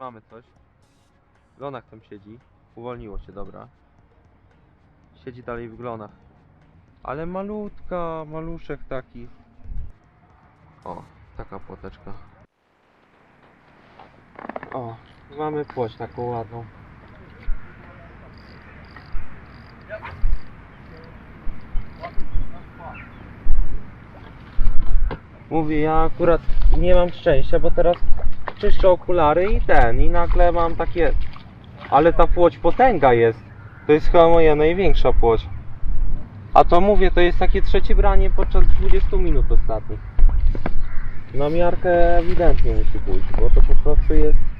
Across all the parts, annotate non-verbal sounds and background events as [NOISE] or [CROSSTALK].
Mamy coś? Glonach tam siedzi. Uwolniło się, dobra. Siedzi dalej w glonach. Ale malutka, maluszek taki. O, taka płoteczka. O, mamy płoć taką ładną. Mówię, ja akurat nie mam szczęścia, bo teraz czyszczę okulary i ten, i nagle mam takie... Ale ta płoć potęga jest. To jest chyba moja największa płoć. A to mówię, to jest takie trzecie branie podczas 20 minut ostatnich. Na miarkę ewidentnie musi pójść, bo to po prostu jest...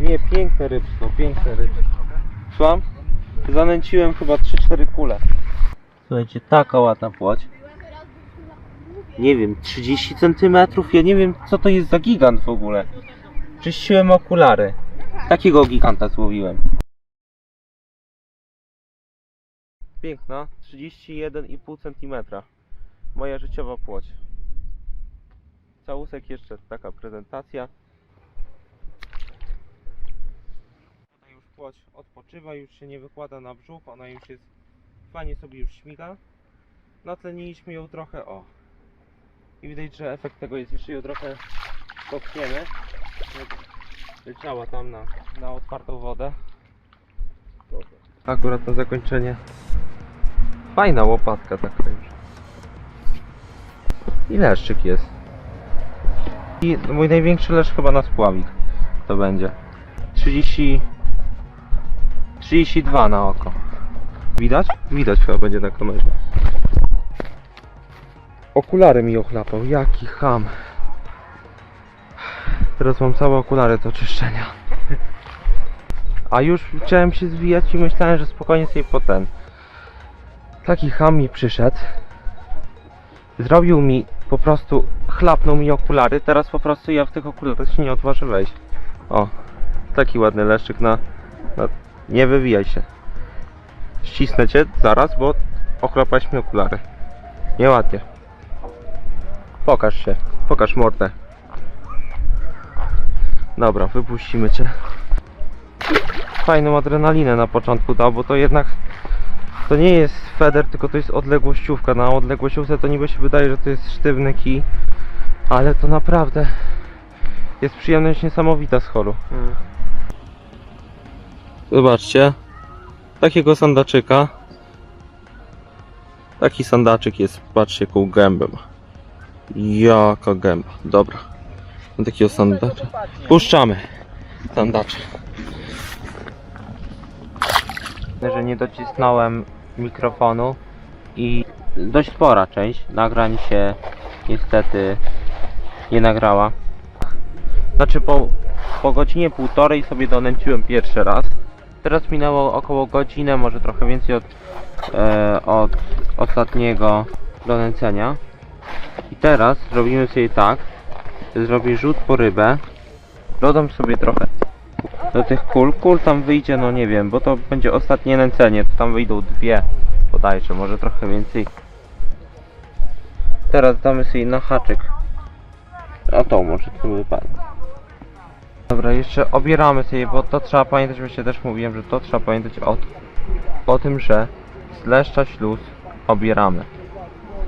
Nie, piękne rybstwo, piękne rybstwo. Słucham? Zanęciłem chyba 3-4 kule. Słuchajcie, taka ładna płoć. Nie wiem, 30 cm? Ja nie wiem, co to jest za gigant w ogóle. Czyściłem okulary. Takiego giganta złowiłem. Piękna, 31,5 cm. Moja życiowa płoć. Całusek jeszcze taka prezentacja. Ona już odpoczywa, już się nie wykłada na brzuch, ona już jest fajnie sobie już śmiga. Natleniliśmy ją trochę, o. I widać, że efekt tego jest jeszcze ją trochę popchniemy. Leciała tam na, na otwartą wodę. Akurat na zakończenie. Fajna łopatka taka już. I leszczyk jest. I mój największy leszcz chyba na spławik to będzie. 30... 32 na oko. Widać? Widać chyba będzie na kamerze. Okulary mi ochlapał, jaki ham. Teraz mam całe okulary do czyszczenia. A już chciałem się zwijać i myślałem, że spokojnie sobie po ten. Taki ham mi przyszedł. Zrobił mi po prostu, chlapnął mi okulary. Teraz po prostu ja w tych okularach się nie odważę wejść. O, taki ładny leszczyk na, na... Nie wywijaj się. Ścisnę cię zaraz, bo ochlapałeś mi okulary. Nieładnie. Pokaż się, pokaż mordę. Dobra, wypuścimy cię. Fajną adrenalinę na początku dał, bo to jednak to nie jest feder, tylko to jest odległościówka. Na odległościówce to niby się wydaje, że to jest sztywny kij, ale to naprawdę jest przyjemność niesamowita z holu. Zobaczcie, takiego sandaczyka. Taki sandaczyk jest, patrzcie, jaką gębę ma. Jaka gęba, dobra. Takiego sandacza. Puszczamy sandacza. Że nie docisnąłem mikrofonu i dość spora część nagrań się niestety nie nagrała. Znaczy po, po godzinie półtorej sobie donęciłem pierwszy raz. Teraz minęło około godzinę, może trochę więcej od, e, od ostatniego donęcenia. I teraz zrobimy sobie tak. Zrobię rzut po rybę. Dodam sobie trochę do tych kul. Kul tam wyjdzie, no nie wiem, bo to będzie ostatnie nęcenie. To tam wyjdą dwie bodajże, może trochę więcej. Teraz damy sobie na haczyk. A to może to wypadnie. Dobra, jeszcze obieramy sobie, bo to trzeba pamiętać, właśnie też mówiłem, że to trzeba pamiętać o, o tym, że z leszcza śluz obieramy.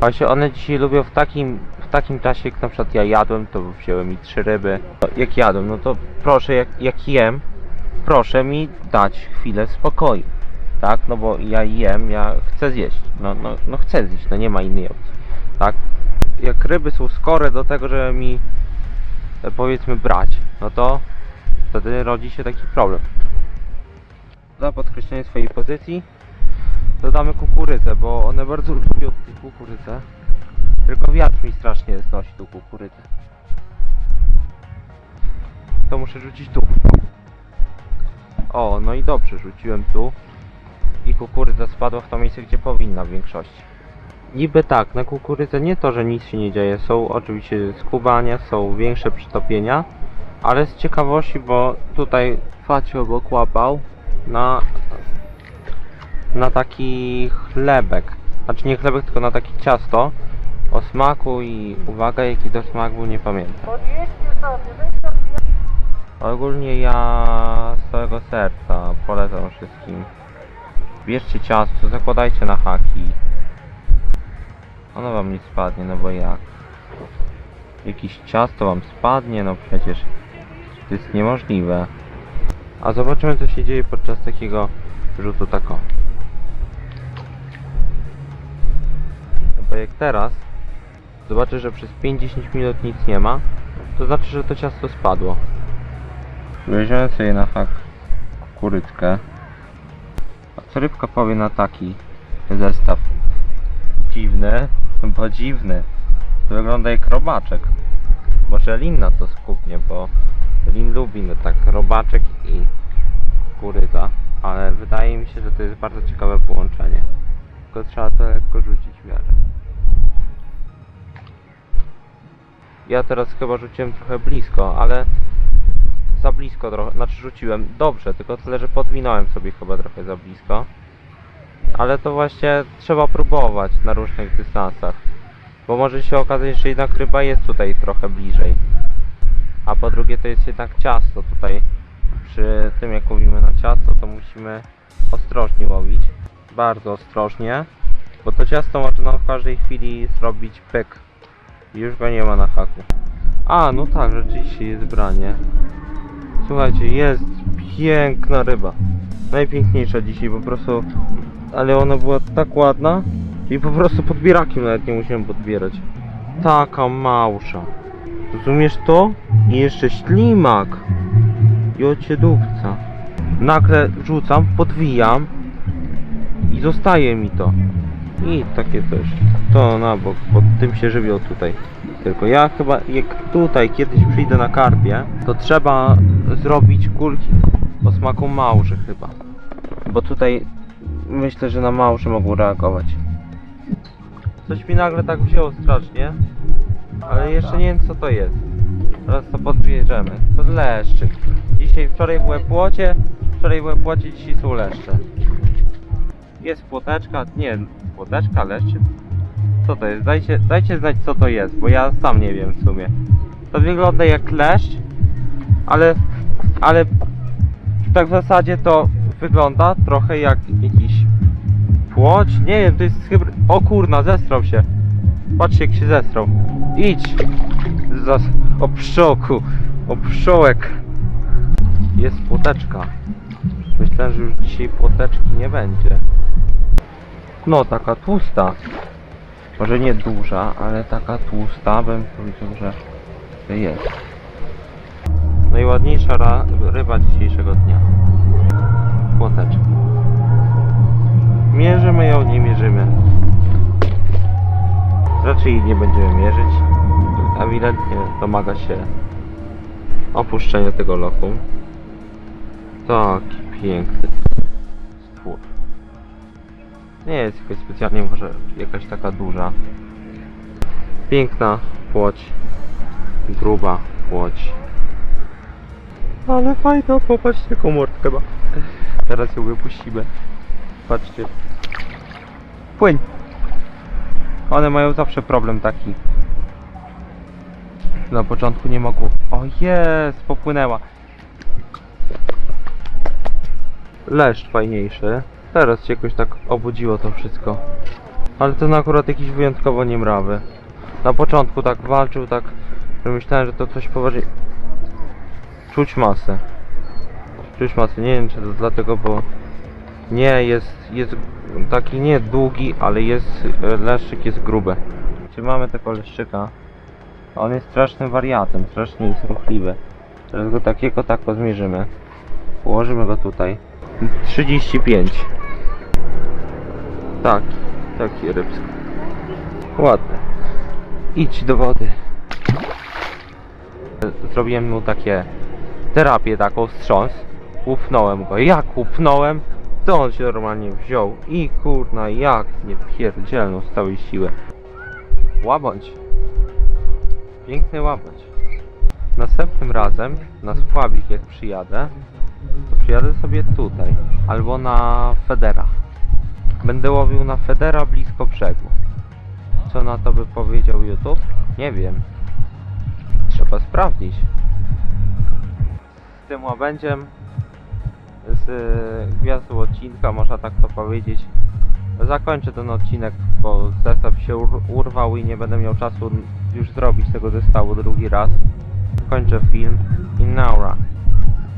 Właśnie one dzisiaj lubią w takim, w takim czasie, jak na przykład ja jadłem, to wziąłem mi trzy ryby. Jak jadłem, no to proszę, jak, jak jem, proszę mi dać chwilę spokoju. Tak, no bo ja jem, ja chcę zjeść. No, no, no chcę zjeść, no nie ma innej opcji. Tak? Jak ryby są skore do tego, żeby mi e, powiedzmy brać, no to wtedy rodzi się taki problem. Dla podkreślenia swojej pozycji dodamy kukurydzę, bo one bardzo [LAUGHS] lubią kukurydzę. Tylko wiatr mi strasznie znosi tą kukurydzę. To muszę rzucić tu. O, no i dobrze, rzuciłem tu. I kukurydza spadła w to miejsce, gdzie powinna w większości. Niby tak, na kukurydzę nie to, że nic się nie dzieje. Są oczywiście skubania, są większe przytopienia. Ale z ciekawości, bo tutaj spać obok łapał na na taki chlebek. Znaczy nie chlebek, tylko na takie ciasto o smaku i uwaga jaki to smak był nie pamiętam. Ogólnie ja z całego serca polecam wszystkim. Bierzcie ciasto, zakładajcie na haki. Ono wam nie spadnie, no bo jak? Jakieś ciasto wam spadnie, no przecież to jest niemożliwe. A zobaczymy co się dzieje podczas takiego rzutu tako. No bo jak teraz zobaczę, że przez 5-10 minut nic nie ma, to znaczy, że to ciasto spadło. Weźmiemy sobie na hak kukurydzkę. A co rybka powie na taki zestaw? Dziwny, bo dziwny. To wygląda jak robaczek. Może Lin na to skupnie, bo Lin lubi no tak robaczek i kukurydza. Ale wydaje mi się, że to jest bardzo ciekawe połączenie. Tylko trzeba to lekko rzucić w miarę. Ja teraz chyba rzuciłem trochę blisko, ale za blisko trochę, znaczy rzuciłem dobrze, tylko tyle, że podwinąłem sobie chyba trochę za blisko. Ale to właśnie trzeba próbować na różnych dystansach. Bo może się okazać, że jednak ryba jest tutaj trochę bliżej. A po drugie to jest jednak ciasto tutaj. Przy tym jak łowimy na ciasto to musimy ostrożnie łowić. Bardzo ostrożnie. Bo to ciasto może nam w każdej chwili zrobić pyk. I już go nie ma na haku. A, no tak, rzeczywiście jest branie. Słuchajcie, jest piękna ryba. Najpiękniejsza dzisiaj po prostu. Ale ona była tak ładna. I po prostu podbierakiem nawet nie musiałem podbierać. Taka małsza. Rozumiesz to? I jeszcze ślimak. I ocie dupca. Nagle rzucam, podwijam. I zostaje mi to. I takie też. To na bok, pod tym się żywią tutaj. Tylko ja chyba, jak tutaj kiedyś przyjdę na karpie, to trzeba zrobić kulki o smaku małży chyba. Bo tutaj myślę, że na małży mogą reagować. Coś mi nagle tak wzięło strasznie, ale jeszcze nie wiem co to jest. Teraz to podbierzemy. To leszczyk. Dzisiaj, wczoraj były płocie, wczoraj były płocie, dzisiaj są leszcze. Jest płoteczka, nie, płoteczka, leszczyk. Co to jest? Dajcie, dajcie znać co to jest, bo ja sam nie wiem w sumie. To wygląda jak kleszcz, ale, ale tak w zasadzie to wygląda trochę jak jakiś płoć. Nie wiem, to jest hybryd. O kurna, zestrał się. Patrzcie jak się zestrał. Idź! Zas... O pszczołku, o pszczołek. Jest płoteczka. Myślę, że już dzisiaj płoteczki nie będzie. No, taka tłusta. Może nie duża, ale taka tłusta, bym powiedział, że jest. Najładniejsza ryba dzisiejszego dnia. Płoteczek. Mierzymy ją, nie mierzymy. Raczej nie będziemy mierzyć. Ewidentnie domaga się opuszczenia tego lochu. Taki piękny stwór. Nie jest jakoś specjalnie może jakaś taka duża. Piękna płoć. Gruba płoć. Ale fajna, popatrzcie komórkę ma. Teraz ją wypuścimy. Patrzcie. Płyń! One mają zawsze problem taki. Na początku nie mogło. O jest, popłynęła. Leszcz fajniejszy. Teraz się jakoś tak obudziło to wszystko. Ale ten akurat jakiś wyjątkowo niemrawy. Na początku tak walczył, tak, że myślałem, że to coś poważnie... Czuć masę. Czuć masę. Nie wiem, czy to dlatego, bo... Nie, jest, jest taki nie długi, ale jest, leszczyk jest gruby. Czy mamy tego leszczyka? On jest strasznym wariatem, strasznie jest ruchliwy. Teraz go takiego tako zmierzymy. Położymy go tutaj. 35. Tak, taki rybski. Ładne. Idź do wody. Zrobiłem mu takie terapię taką wstrząs. Upnąłem go. Jak upnąłem, to on się normalnie wziął i kurna jak nie pierdzielną z całej siły. Łabądź. Piękny łabądź. Następnym razem na spławik jak przyjadę, to przyjadę sobie tutaj, albo na Federa. Będę łowił na Federa blisko brzegu. Co na to by powiedział YouTube? Nie wiem. Trzeba sprawdzić. Z tym łabędziem, gwiazdą odcinka, można tak to powiedzieć, zakończę ten odcinek, bo zestaw się ur urwał i nie będę miał czasu już zrobić tego zestawu drugi raz. Kończę film. Inaura.